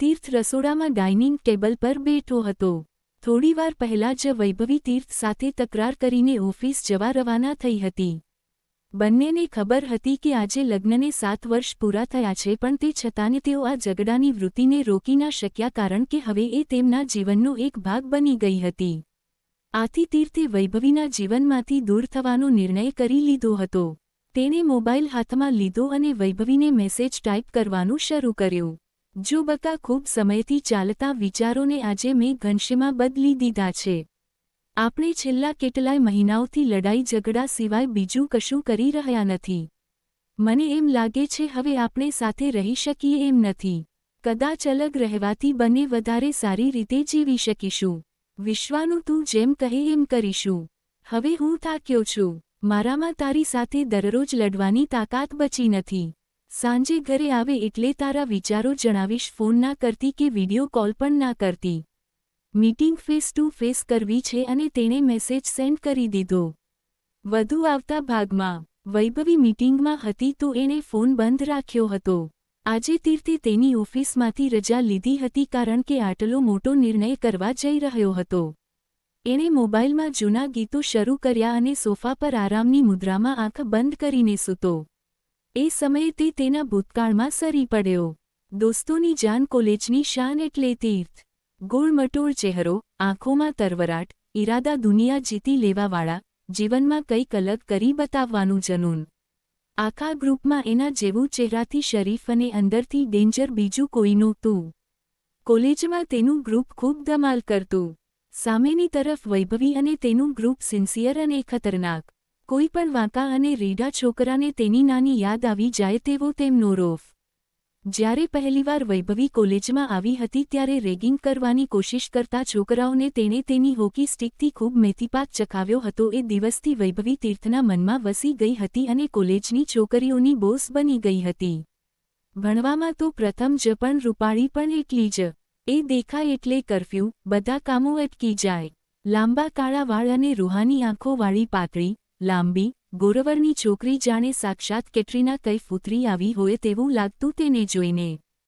તીર્થ રસોડામાં dining table પર બેઠો હતો. થોડીવાર પહેલા જ વૈભવી તીર્થ સાથે તકરાર કરીને ઓફિસ જવા રવાના થઈ હતી. બંનેને ખબર હતી કે આજે લગ્નને સાત વર્ષ પૂરા થયા છે પણ તે છતાંને તેઓ આ ઝઘડાની વૃત્તિને રોકી ના શક્યા કારણ કે હવે એ તેમના જીવનનો એક ભાગ બની ગઈ હતી. આથી તીર્થે વૈભવીના જીવનમાંથી દૂર થવાનો નિર્ણય કરી લીધો હતો. તેણે મોબાઈલ હાથમાં લીધો અને વૈભવીને મેસેજ ટાઈપ કરવાનું શરૂ કર્યું. જો બકા ખૂબ સમયથી ચાલતા વિચારોને આજે મેં ઘનશ્યમાં બદલી દીધા છે. આપણે છેલ્લા કેટલાય મહિનાઓથી લડાઈ ઝઘડા સિવાય બીજું કશું કરી રહ્યા નથી. મને એમ લાગે છે હવે આપણે સાથે રહી શકીએ એમ નથી. કદાચ અલગ રહેવાથી બંને વધારે સારી રીતે જીવી શકીશું. વિશ્વાનું તું જેમ કહે એમ કરીશું. હવે હું થાક્યો છું. મારામાં તારી સાથે દરરોજ લડવાની તાકાત બચી નથી. સાંજે ઘરે આવે એટલે તારા વિચારો જણાવીશ, ફોન ના કરતી કે વીડિયો કોલ પણ ના કરતી. મીટિંગ ફેસ ટુ ફેસ કરવી છે અને તેણે મેસેજ સેન્ડ કરી દીધો. વધુ આવતા ભાગમાં, વૈભવી મીટિંગમાં હતી તો એણે ફોન બંધ રાખ્યો હતો. આજે તીર્થે તેની ઓફિસમાંથી રજા લીધી હતી કારણ કે આટલો મોટો નિર્ણય કરવા જઈ રહ્યો હતો. એણે મોબાઈલમાં જૂના ગીતો શરૂ કર્યા અને સોફા પર આરામની મુદ્રામાં આંખ બંધ કરીને સૂતો. એ સમયે તે તેના ભૂતકાળમાં સરી પડ્યો. દોસ્તોની જાન કોલેજની શાન એટલે તીર્થ. ગોળમટોળ ચહેરો, આંખોમાં તરવરાટ, ઈરાદા દુનિયા જીતી લેવાવાળા, જીવનમાં કંઈક અલગ કરી બતાવવાનું જનૂન. આખા ગ્રુપમાં એના જેવું ચહેરાથી શરીફ અને અંદરથી ડેન્જર બીજું કોઈ નહોતું. કોલેજમાં તેનું ગ્રુપ ખૂબ ધમાલ કરતું. સામેની તરફ વૈભવી અને તેનું ગ્રુપ સિન્સિયર અને ખતરનાક. કોઈ પણ વાંકા અને રીઢા છોકરાને તેની નાની યાદ આવી જાય તેવો તેમનો રોફ. જ્યારે પહેલીવાર વૈભવી કોલેજમાં આવી હતી ત્યારે રેગિંગ કરવાની કોશિશ કરતા છોકરાઓને તેણે તેની હોકી સ્ટીકથી ખૂબ મેથીપાત ચખાવ્યો હતો. એ દિવસથી વૈભવી તીર્થના મનમાં વસી ગઈ હતી અને કોલેજની છોકરીઓની બોસ બની ગઈ હતી. ભણવામાં તો પ્રથમ જ પણ રૂપાળી પણ એટલી જ. એ દેખાય એટલે કરફ્યુ, બધા કામો અટકી જાય. લાંબા કાળા વાળ અને રૂહાની આંખોવાળી પાતળી લાંબી ગોરવરની છોકરી જાણે સાક્ષાત કેટરીના કૈફ ઉતરી આવી હોય તેવું લાગતું તેને જોઈને.